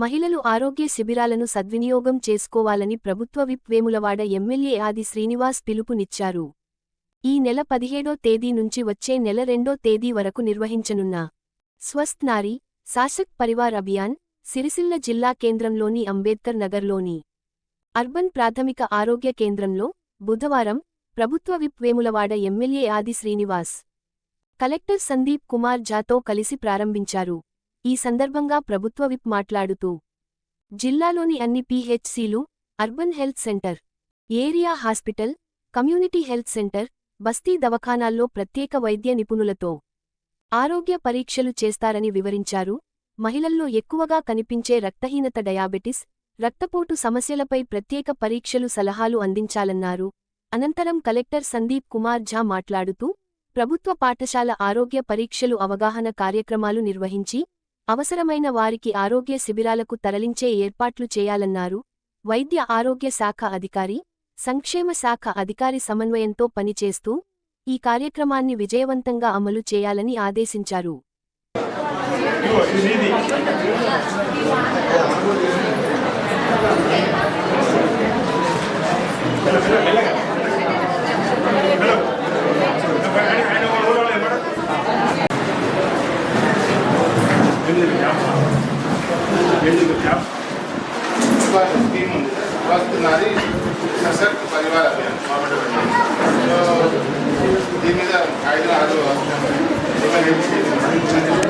మహిళలు ఆరోగ్య శిబిరాలను సద్వినియోగం చేసుకోవాలని ప్రభుత్వ విప్ వేములవాడ ఎమ్మెల్యే ఆది శ్రీనివాస్ పిలుపునిచ్చారు. ఈ నెల పదిహేడో తేదీ నుంచి వచ్చే నెల రెండో తేదీ వరకు నిర్వహించనున్న స్వస్థ్ నారి శాసక్ పరివార్ అభియాన్ సిరిసిల్ల జిల్లా కేంద్రంలోని అంబేద్కర్ నగర్లోని అర్బన్ ప్రాథమిక ఆరోగ్య కేంద్రంలో బుధవారం ప్రభుత్వ whip Vemulawada MLA Adi Srinivas collector Sandeep Kumar ఝాతో కలిసి ప్రారంభించారు. ఈ సందర్భంగా ప్రభుత్వ విప్ మాట్లాడుతూ జిల్లాలోని అన్ని పీహెచ్సీలు urban health centre area hospital community health centre బస్తీ దవాఖానాల్లో ప్రత్యేక వైద్య నిపుణులతో ఆరోగ్య పరీక్షలు చేస్తారని వివరించారు. మహిళల్లో ఎక్కువగా కనిపించే రక్తహీనత డయాబెటిస్ రక్తపోటు సమస్యలపై ప్రత్యేక పరీక్షలు సలహాలు అందించాలన్నారు. అనంతరం కలెక్టర్ సందీప్ కుమార్ ఝా మాట్లాడుతూ ప్రభుత్వ పాఠశాల ఆరోగ్య పరీక్షలు అవగాహన కార్యక్రమాలు నిర్వహించి అవసరమైన వారికి ఆరోగ్య శిబిరాలకు తరలించే ఏర్పాట్లు చేయాలన్నారు. వైద్య ఆరోగ్య శాఖ అధికారి సంక్షేమ శాఖ అధికారి సమన్వయంతో పనిచేస్తూ ఈ కార్యక్రమాన్ని విజయవంతంగా అమలు చేయాలని ఆదేశించారు. ఇవాళ స్కీమ్ ఉంది. వస్తున్నది సశక్త పరివార అభియాన్. సో దీని మీద ఐదు ఆరు హైపర్